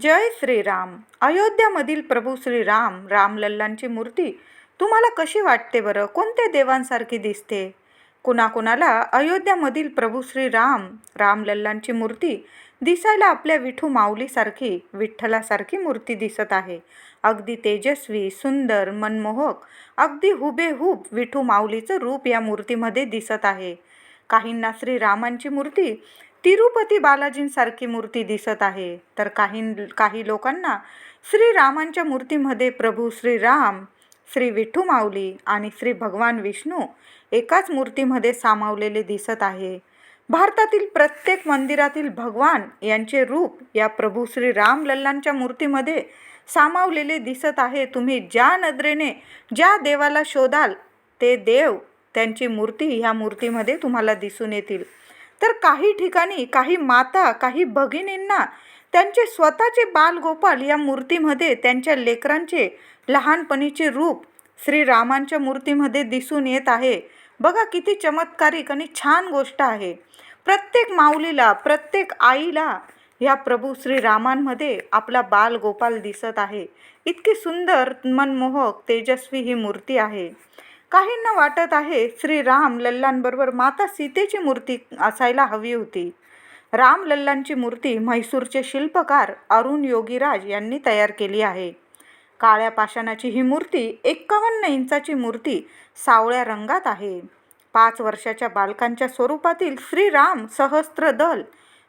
जय श्रीराम. अयोध्यामधील प्रभू श्रीराम रामलल्लांची मूर्ती तुम्हाला कशी वाटते बरं? कोणत्या देवांसारखी दिसते? कुणाकुणाला अयोध्यामधील प्रभू श्रीराम रामलल्लांची मूर्ती दिसायला आपल्या विठू माऊलीसारखी विठ्ठलासारखी मूर्ती दिसत आहे. अगदी तेजस्वी सुंदर मनमोहक अगदी हुबेहूब विठू माऊलीचं रूप या मूर्तीमध्ये दिसत आहे. काहींना श्रीरामांची मूर्ती तिरुपती बालाजींसारखी मूर्ती दिसत आहे. तर काही काही लोकांना श्रीरामांच्या मूर्तीमध्ये प्रभू श्रीराम श्री विठू माऊली आणि श्री भगवान विष्णू एकाच मूर्तीमध्ये सामावलेले दिसत आहे. भारतातील प्रत्येक मंदिरातील भगवान यांचे रूप या प्रभू श्री राम लल्लांच्या मूर्तीमध्ये सामावलेले दिसत आहे. तुम्ही ज्या नजरेने ज्या देवाला शोधाल ते देव त्यांची मूर्ती ह्या मूर्तीमध्ये तुम्हाला दिसून येतील. तर काही ठिकाणी काही माता काही भगिनींना त्यांचे स्वतःचे बालगोपाल या मूर्तीमध्ये त्यांच्या लेकरांचे लहानपणीचे रूप श्रीरामांच्या मूर्तीमध्ये दिसून येत आहे. बघा किती चमत्कारिक आणि छान गोष्ट आहे. प्रत्येक माऊलीला प्रत्येक आईला या प्रभू श्रीरामांमध्ये आपला बालगोपाल दिसत आहे. इतकी सुंदर मनमोहक तेजस्वी ही मूर्ती आहे. काहींना वाटत आहे श्रीराम लल्लांबरोबर माता सीतेची मूर्ती असायला हवी होती. राम लल्लांची मूर्ती म्हैसूरचे शिल्पकार अरुण योगीराज यांनी तयार केली आहे. काळ्या पाषाणाची ही मूर्ती एक्कावन्न इंचाची मूर्ती सावळ्या रंगात आहे. पाच वर्षाच्या बालकांच्या स्वरूपातील श्रीराम सहस्त्रदल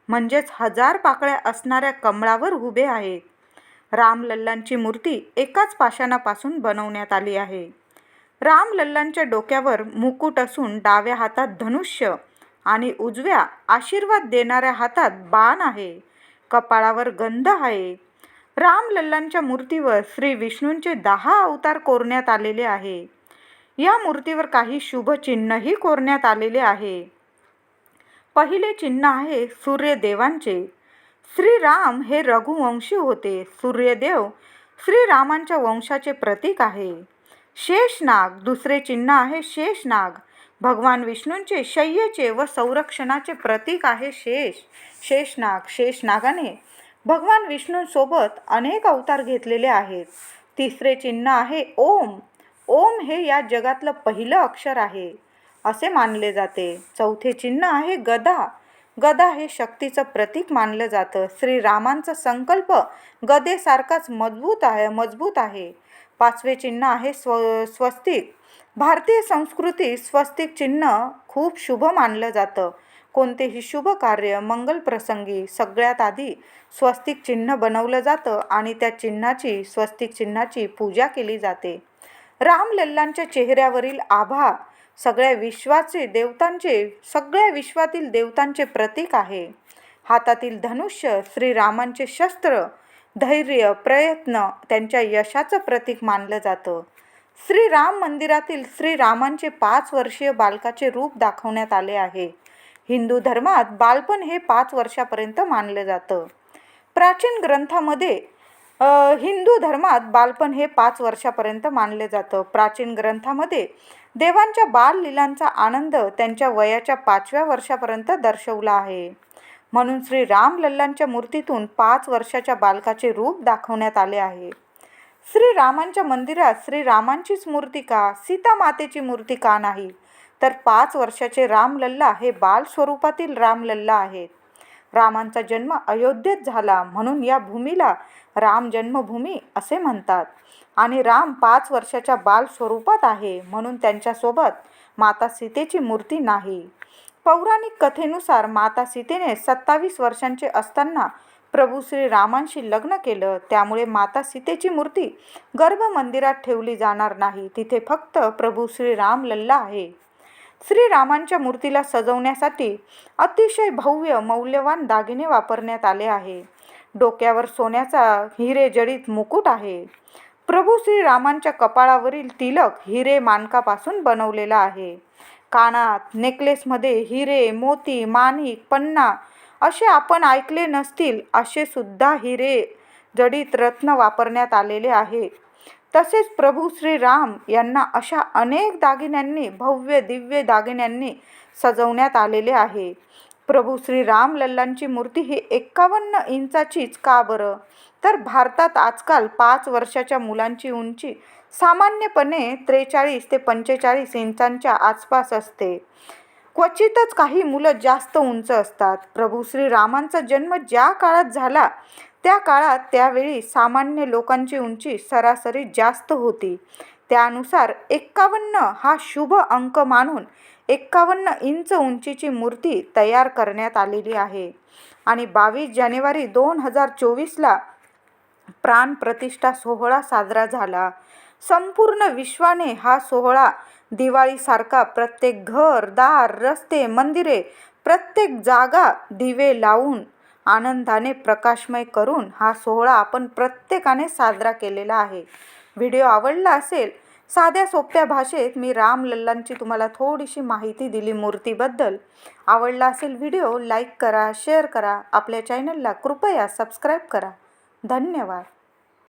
म्हणजेच हजार पाकळ्या असणाऱ्या कमळावर उभे आहेत राम लल्लांची मूर्ती एकाच पाषाणापासून बनवण्यात आली आहे. रामलल्लांच्या डोक्यावर मुकुट असून डाव्या हातात धनुष्य आणि उजव्या आशीर्वाद देणाऱ्या हातात बाण आहे. कपाळावर गंध आहे. रामलल्लांच्या मूर्तीवर श्री विष्णूंचे दहा अवतार कोरण्यात आलेले आहे. या मूर्तीवर काही शुभचिन्हही कोरण्यात आलेले आहे. पहिले चिन्ह आहे सूर्यदेवांचे. श्रीराम हे रघुवंशी होते. सूर्यदेव श्रीरामांच्या वंशाचे प्रतीक आहे. शेषनाग दुसरे चिन्ह आहे शेषनाग. भगवान विष्णूंचे शय्यचे व संरक्षणाचे प्रतीक आहे शेष. शेषनाग शेषनागाने भगवान विष्णूंसोबत अनेक अवतार घेतलेले आहेत. तिसरे चिन्ह आहे ओम. ओम हे या जगातलं पहिलं अक्षर आहे असे मानले जाते. चौथे चिन्ह आहे गदा. गदा हे शक्तीचं प्रतीक मानलं जातं. श्रीरामांचा संकल्प गदेसारखाच मजबूत आहे मजबूत आहे. पाचवे चिन्ह आहे स्व स्वस्तिक. भारतीय संस्कृती स्वस्तिक चिन्ह खूप शुभ मानलं जातं. कोणतेही शुभ कार्य मंगल प्रसंगी सगळ्यात आधी स्वस्तिक चिन्ह बनवलं जातं आणि त्या चिन्हाची स्वस्तिक चिन्हाची पूजा केली जाते. रामलल्लांच्या चेहऱ्यावरील आभा सगळ्या विश्वाचे देवतांचे सगळ्या विश्वातील देवतांचे प्रतीक आहे. हातातील धनुष्य श्रीरामांचे शस्त्र धैर्य प्रयत्न त्यांच्या यशाचं प्रतीक मानलं जातं. श्रीराम मंदिरातील श्रीरामांचे पाच वर्षीय बालकाचे रूप दाखवण्यात आले आहे. हिंदू धर्मात बालपण हे पाच वर्षापर्यंत मानलं जातं. प्राचीन ग्रंथामध्ये हिंदू धर्मात बालपण हे पाच वर्षापर्यंत मानले जातं. प्राचीन ग्रंथामध्ये देवांच्या बाललीलांचा आनंद त्यांच्या वयाच्या पाचव्या वर्षापर्यंत दर्शवला आहे. म्हणून श्री राम लल्लांच्या मूर्तीतून पाच वर्षाच्या बालकाचे रूप दाखवण्यात आले आहे. श्रीरामांच्या मंदिरात श्रीरामांचीच मूर्ती का सीता मातेची मूर्ती का नाही? तर पाच वर्षाचे रामलल्ला हे बाल स्वरूपातील रामलल्ला आहेत. रामांचा जन्म अयोध्येत झाला म्हणून या भूमीला राम जन्मभूमी असे म्हणतात. आणि राम पाच वर्षाच्या बाल स्वरूपात आहे म्हणून त्यांच्यासोबत माता सीतेची मूर्ती नाही. पौराणिक कथेनुसार माता सीतेने सत्तावीस वर्षांचे असताना प्रभू श्रीरामांशी लग्न केलं. त्यामुळे माता सीतेची मूर्ती गर्भमंदिरात ठेवली जाणार नाही. तिथे फक्त प्रभू श्रीराम लल्ला आहे. श्रीरामांच्या मूर्तीला सजवण्यासाठी अतिशय भव्य मौल्यवान दागिने वापरण्यात आले आहे. डोक्यावर सोन्याचा हिरे जडित मुकुट आहे. प्रभू श्रीरामांच्या कपाळावरील तिलक हिरे मानकापासून बनवलेला आहे. कानात नेकलेसमध्ये हिरे मोती माणिक पन्ना असे आपण ऐकले नसतील असे सुद्धा हिरे जडित रत्न वापरण्यात आलेले आहे. तसेच प्रभू श्रीराम यांना अशा अनेक दागिन्यांनी भव्य दिव्य दागिन्यांनी सजवण्यात आलेले आहे. प्रभू श्री राम लल्लांची मूर्ती ही एक्कावन्न इंचाचीच का बरं? तर भारतात आजकाल पाच वर्षाच्या मुलांची उंची सामान्यपणे त्रेचाळीस ते पंचेचाळीस इंचांच्या आसपास असते. क्वचितच काही मुलं जास्त उंच असतात. प्रभू श्री रामांचा जन्म ज्या काळात झाला त्या काळात त्यावेळी सामान्य लोकांची उंची सरासरी जास्त होती. त्यानुसार एक्कावन्न हा शुभ अंक मानून एक्कावन्न इंच उंचीची मूर्ती तयार करण्यात आलेली आहे. आणि बावीस जानेवारी दोन हजार चोवीसला प्राणप्रतिष्ठा सोहळा साजरा झाला. संपूर्ण विश्वाने हा सोहळा दिवाळीसारखा प्रत्येक घर दार रस्ते मंदिरे प्रत्येक जागा दिवे लावून आनंदाने प्रकाशमय करून हा सोहळा आपण प्रत्येकाने साजरा केलेला आहे. व्हिडिओ आवडला असेल साध्या सोप्या भाषेत मी राम लल्लांची तुम्हाला थोडीशी माहिती दिली मूर्तीबद्दल. आवडला असेल व्हिडिओ लाईक करा शेअर करा. आपल्या चॅनलला कृपया सबस्क्राईब करा. धन्यवाद.